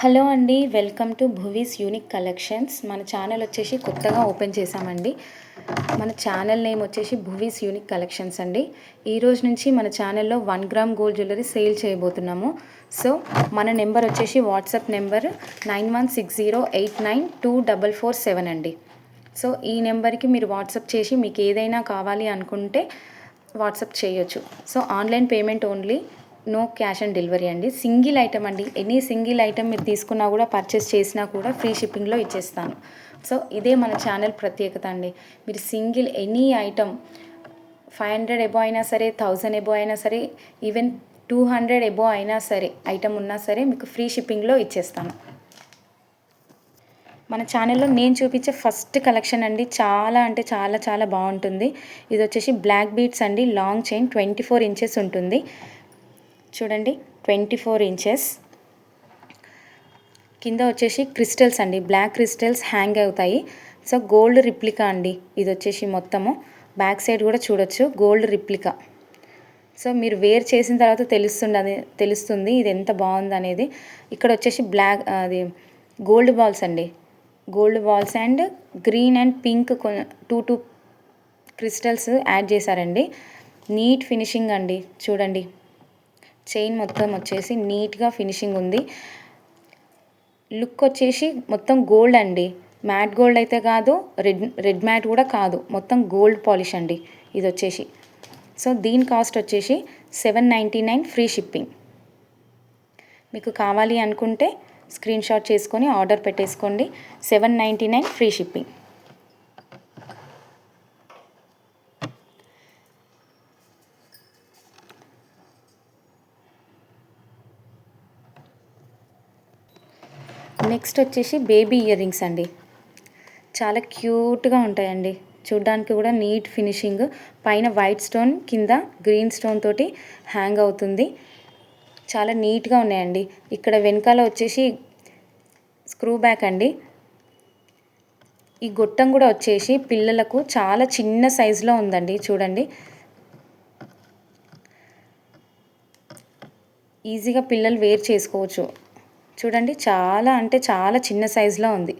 Hello అండి welcome to Bhuvi's unique collections. మన channel వచ్చేసి కొత్తగా ఓపెన్ చేశామండి. మన ఛానల్ నేమ్ వచ్చేసి భువీస్ యూనిక్ కలెక్షన్స్ అండి. ఈ రోజు నుంచి మన ఛానల్లో one gram gold jewellery sale చేయబోతున్నాము. సో మన నెంబర్ వచ్చేసి WhatsApp number nine one six zero eight nine two double four seven అండి. సో ఈ నెంబర్కి మీరు వాట్సాప్ చేసి మీకు ఏదైనా కావాలి అనుకుంటే వాట్సాప్ చేయొచ్చు. So online payment only no cash on delivery అండి. సింగిల్ ఐటమ్ అండి. ఎనీ సింగిల్ ఐటమ్ మీరు తీసుకున్నా కూడా పర్చేస్ చేసినా కూడా ఫ్రీ షిప్పింగ్లో ఇచ్చేస్తాను. సో ఇదే మన ఛానల్ ప్రత్యేకత అండి. మీరు single any item five hundred above అయినా సరే థౌజండ్ ఎబో అయినా సరే ఈవెన్ టూ హండ్రెడ్ ఎబో అయినా సరే ఐటమ్ ఉన్నా సరే మీకు ఫ్రీ షిప్పింగ్లో ఇచ్చేస్తాను. మన ఛానల్లో నేను చూపించే ఫస్ట్ కలెక్షన్ అండి. చాలా అంటే చాలా చాలా బాగుంటుంది. ఇది వచ్చేసి బ్లాక్ బీట్స్ అండి. Long chain twenty four inches ఉంటుంది. చూడండి ట్వంటీ ఫోర్ ఇంచెస్ కింద వచ్చేసి క్రిస్టల్స్ అండి. బ్లాక్ క్రిస్టల్స్ హ్యాంగ్ అవుతాయి. సో గోల్డ్ రిప్లికా అండి. ఇది వచ్చేసి మొత్తము. బ్యాక్ సైడ్ కూడా చూడొచ్చు. గోల్డ్ రిప్లికా సో మీరు వేర్ చేసిన తర్వాత తెలుస్తుంది తెలుస్తుంది ఇది ఎంత బాగుంది అనేది. ఇక్కడ వచ్చేసి బ్లాక్ అది గోల్డ్ బాల్స్ అండి. Gold balls and green and pink two two crystals add చేశారండి. నీట్ ఫినిషింగ్ అండి. చూడండి. చైన్ మొత్తం వచ్చేసి నీట్గా ఫినిషింగ్ ఉంది. లుక్ వచ్చేసి మొత్తం గోల్డ్ అండి. మ్యాట్ గోల్డ్ అయితే కాదు రెడ్ రెడ్ మ్యాట్ కూడా కాదు. మొత్తం గోల్డ్ పాలిష్ అండి ఇది వచ్చేసి. సో దీని కాస్ట్ వచ్చేసి seven ninety nine free shipping. మీకు కావాలి అనుకుంటే స్క్రీన్ షాట్ చేసుకొని ఆర్డర్ పెట్టేసుకోండి. Seven ninety nine free shipping. Next వచ్చేసి బేబీ ఇయర్ రింగ్స్ అండి. చాలా క్యూట్గా ఉంటాయండి. చూడ్డానికి కూడా నీట్ ఫినిషింగ్ పైన వైట్ స్టోన్ కింద గ్రీన్ స్టోన్ తోటి హ్యాంగ్ అవుతుంది. చాలా నీట్గా ఉన్నాయండి. ఇక్కడ వెనకాల వచ్చేసి స్క్రూ బ్యాక్ అండి. ఈ గొట్టం కూడా వచ్చేసి పిల్లలకు చాలా చిన్న సైజులో ఉందండి. చూడండి. ఈజీగా పిల్లలు వేర్ చేసుకోవచ్చు. చూడండి చాలా అంటే చాలా చిన్న సైజులో ఉంది.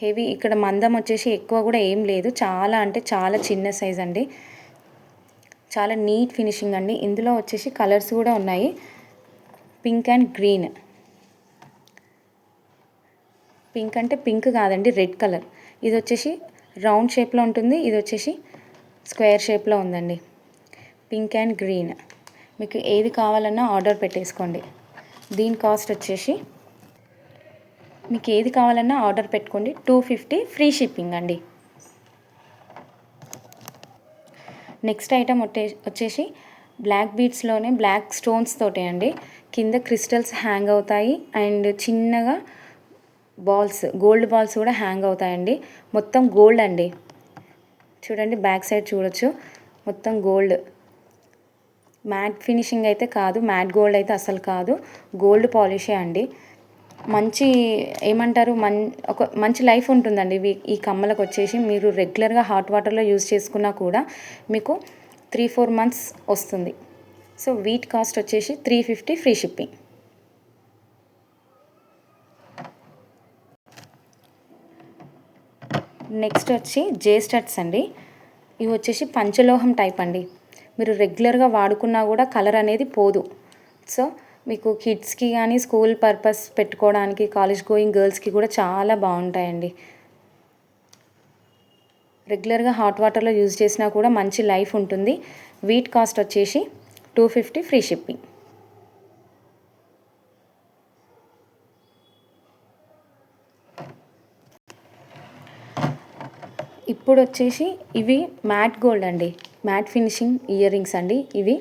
హెవీ ఇక్కడ మందం వచ్చేసి ఎక్కువ కూడా ఏం లేదు. చాలా అంటే చాలా చిన్న సైజ్ అండి. చాలా నీట్ ఫినిషింగ్ అండి. ఇందులో వచ్చేసి కలర్స్ కూడా ఉన్నాయి. Pink and green. పింక్ అంటే పింక్ కాదండి రెడ్ కలర్. ఇది వచ్చేసి రౌండ్ షేప్లో ఉంటుంది. ఇది వచ్చేసి స్క్వేర్ షేప్లో ఉందండి. Pink and green. మీకు ఏది కావాలన్నా ఆర్డర్ పెట్టేసుకోండి. దీని కాస్ట్ వచ్చేసి మీకు ఏది కావాలన్నా ఆర్డర్ పెట్టుకోండి. టూ ఫిఫ్టీ ఫ్రీ షిప్పింగ్ అండి. నెక్స్ట్ ఐటమ్ వచ్చేసి బ్లాక్ బీడ్స్లోనే బ్లాక్ స్టోన్స్ తోటే అండి. కింద క్రిస్టల్స్ హ్యాంగ్ అవుతాయి. అండ్ చిన్నగా బాల్స్ గోల్డ్ బాల్స్ కూడా హ్యాంగ్ అవుతాయండి. మొత్తం గోల్డ్ అండి. చూడండి బ్యాక్ సైడ్ చూడొచ్చు. మొత్తం గోల్డ్. మ్యాట్ ఫినిషింగ్ అయితే కాదు మ్యాట్ గోల్డ్ అయితే అసలు కాదు. గోల్డ్ పాలిషే అండి. మంచి ఏమంటారు మన్ ఒక మంచి లైఫ్ ఉంటుందండి ఈ కమ్మలకు వచ్చేసి. మీరు రెగ్యులర్గా హాట్ వాటర్లో యూజ్ చేసుకున్నా కూడా మీకు త్రీ ఫోర్ మంత్స్ వస్తుంది. సో వీట్ కాస్ట్ వచ్చేసి three fifty free shipping next వచ్చి జే స్టడ్స్ అండి. ఇవి వచ్చేసి పంచలోహం టైప్ అండి. మీరు రెగ్యులర్గా వాడుకున్నా కూడా కలర్ అనేది పోదు. సో మీకు కిడ్స్కి కానీ స్కూల్ పర్పస్ పెట్టుకోవడానికి కాలేజ్ గోయింగ్ గర్ల్స్కి కూడా చాలా బాగుంటాయండి. రెగ్యులర్గా హాట్ వాటర్లో యూజ్ చేసినా కూడా మంచి లైఫ్ ఉంటుంది. వీట్ కాస్ట్ వచ్చేసి టూ ఫిఫ్టీ ఫ్రీ షిప్పింగ్. ఇప్పుడు వచ్చేసి ఇవి మ్యాట్ గోల్డ్ అండి. మ్యాట్ ఫినిషింగ్ ఇయర్ రింగ్స్ అండి ఇవి.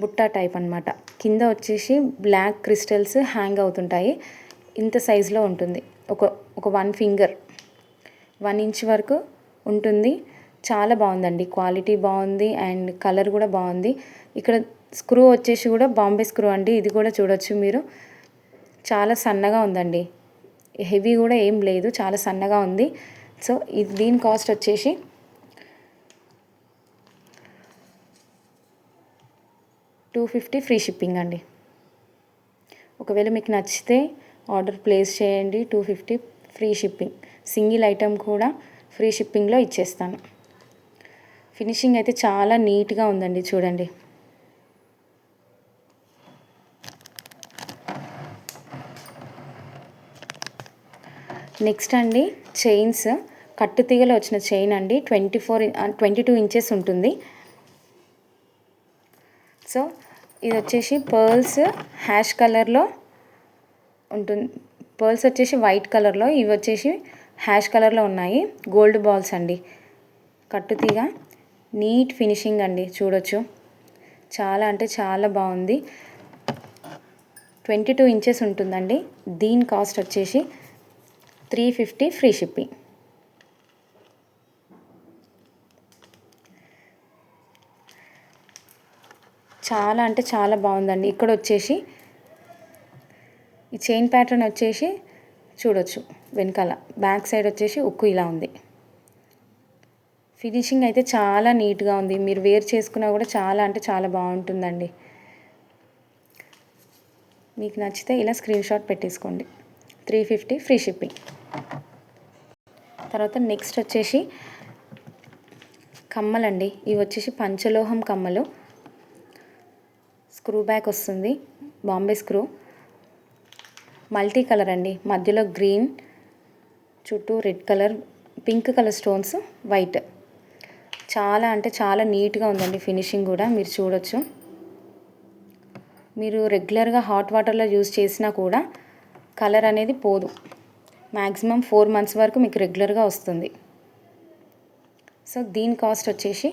బుట్టా టైప్ అనమాట కింద వచ్చేసి బ్లాక్ క్రిస్టల్స్ హ్యాంగ్ అవుతుంటాయి. ఇంత సైజులో ఉంటుంది. ఒక ఒక వన్ ఫింగర్. వన్ ఇంచ్ వరకు ఉంటుంది. చాలా బాగుందండి. క్వాలిటీ బాగుంది అండ్ కలర్ కూడా బాగుంది. ఇక్కడ స్క్రూ వచ్చేసి కూడా బాంబే స్క్రూ అండి. ఇది కూడా చూడొచ్చు మీరు. చాలా సన్నగా ఉందండి. హెవీ కూడా ఏం లేదు. చాలా సన్నగా ఉంది. సో ఇది దీని కాస్ట్ వచ్చేసి టూ ఫిఫ్టీ ఫ్రీ షిప్పింగ్ అండి. ఒకవేళ మీకు నచ్చితే ఆర్డర్ ప్లేస్ చేయండి two fifty free shipping. Single item కూడా ఫ్రీ షిప్పింగ్లో ఇచ్చేస్తాను. ఫినిషింగ్ అయితే చాలా నీట్గా ఉందండి చూడండి. నెక్స్ట్ అండి చైన్స్. కట్టు తీగలో వచ్చిన చైన్ అండి. Twenty four twenty two inches ఉంటుంది. సో ఇది వచ్చేసి పర్ల్స్ హ్యాష్ కలర్లో ఉంటుంది. పర్ల్స్ వచ్చేసి వైట్ కలర్లో ఇవి వచ్చేసి హ్యాష్ కలర్లో ఉన్నాయి. గోల్డ్ బాల్స్ అండి. కట్టుతీగ నీట్ ఫినిషింగ్ అండి చూడొచ్చు. చాలా అంటే చాలా బాగుంది. ట్వంటీ టూ ఇంచెస్ ఉంటుందండి. దీని కాస్ట్ వచ్చేసి త్రీ ఫిఫ్టీ ఫ్రీ షిప్పింగ్. చాలా అంటే చాలా బాగుందండి. ఇక్కడ వచ్చేసి ఈ చైన్ ప్యాటర్న్ వచ్చేసి చూడొచ్చు వెనకాల. బ్యాక్ సైడ్ వచ్చేసి ఉక్కు ఇలా ఉంది. ఫినిషింగ్ అయితే చాలా నీట్గా ఉంది. మీరు వేర్ చేసుకున్నా కూడా చాలా అంటే చాలా బాగుంటుందండి. మీకు నచ్చితే ఇలా స్క్రీన్ షాట్ పెట్టేసుకోండి. Three fifty free shipping. తర్వాత నెక్స్ట్ వచ్చేసి కమ్మలండి. ఇవి వచ్చేసి పంచలోహం కమ్మలు. స్క్రూ బ్యాక్ వస్తుంది. బాంబే స్క్రూ మల్టీ కలర్ అండి. మధ్యలో గ్రీన్ చుట్టూ red colour pink colour stones white చాలా అంటే చాలా నీట్గా ఉందండి ఫినిషింగ్ కూడా. మీరు చూడొచ్చు. మీరు రెగ్యులర్గా హాట్ వాటర్లో యూజ్ చేసినా కూడా కలర్ అనేది పోదు. మ్యాక్సిమం ఫోర్ మంత్స్ వరకు మీకు రెగ్యులర్గా వస్తుంది. సో దీని కాస్ట్ వచ్చేసి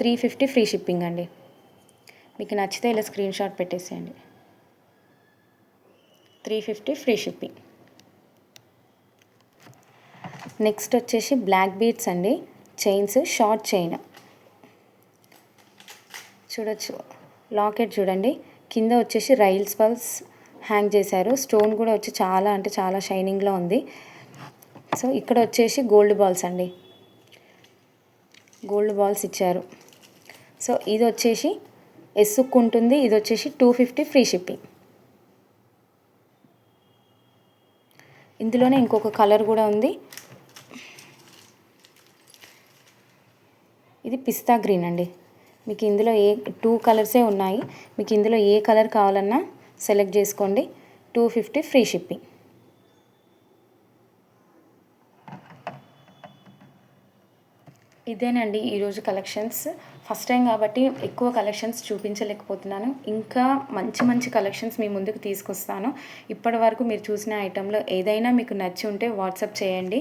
త్రీ ఫిఫ్టీ ఫ్రీ షిప్పింగ్ అండి. మీకు నచ్చితే ఇలా స్క్రీన్ షాట్ పెట్టేసేయండి. Three fifty free shipping. Next వచ్చేసి బ్లాక్ బీట్స్ అండి. Chains short chain. చూడొచ్చు. లాకెట్ చూడండి. కింద వచ్చేసి రైల్స్ పల్స్ హ్యాంగ్ చేశారు. స్టోన్ కూడా వచ్చి చాలా అంటే చాలా షైనింగ్లో ఉంది. సో ఇక్కడ వచ్చేసి గోల్డ్ బాల్స్ అండి. గోల్డ్ బాల్స్ ఇచ్చారు. సో ఇది వచ్చేసి ఎస్సుక్కుంటుంది ఇది వచ్చేసి టూ ఫిఫ్టీ ఫ్రీ షిప్పింగ్ ఇందులోనే ఇంకొక కలర్ కూడా ఉంది. ఇది పిస్తా గ్రీన్ అండి. మీకు ఇందులో ఏ టూ కలర్సే ఉన్నాయి. మీకు ఇందులో ఏ కలర్ కావాలన్నా సెలెక్ట్ చేసుకోండి. టూ ఫిఫ్టీ ఫ్రీ షిప్పింగ్ ఇదేనండి ఈరోజు కలెక్షన్స్. ఫస్ట్ టైం కాబట్టి ఎక్కువ కలెక్షన్స్ చూపించలేకపోతున్నాను. ఇంకా మంచి మంచి కలెక్షన్స్ మీ ముందుకు తీసుకొస్తాను. ఇప్పటి వరకు మీరు చూసిన ఐటెంలో ఏదైనా మీకు నచ్చి ఉంటే వాట్సాప్ చేయండి.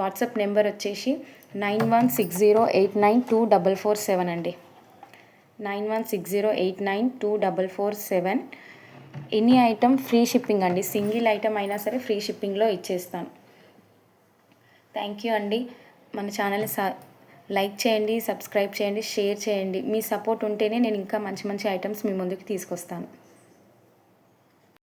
వాట్సాప్ నెంబర్ వచ్చేసి nine one six zero eight nine two double four seven అండి. Nine one six zero eight nine two double four seven. Any item free shipping అండి. సింగిల్ ఐటమ్ అయినా సరే ఫ్రీ షిప్పింగ్లో ఇచ్చేస్తాను. థ్యాంక్ యూ అండి. మన ఛానల్ని సా లైక్ చేయండి సబ్స్క్రైబ్ చేయండి షేర్ చేయండి. మీ సపోర్ట్ ఉంటేనే నేను ఇంకా మంచి మంచి ఐటమ్స్ మీ ముందుకు తీసుకొస్తాను.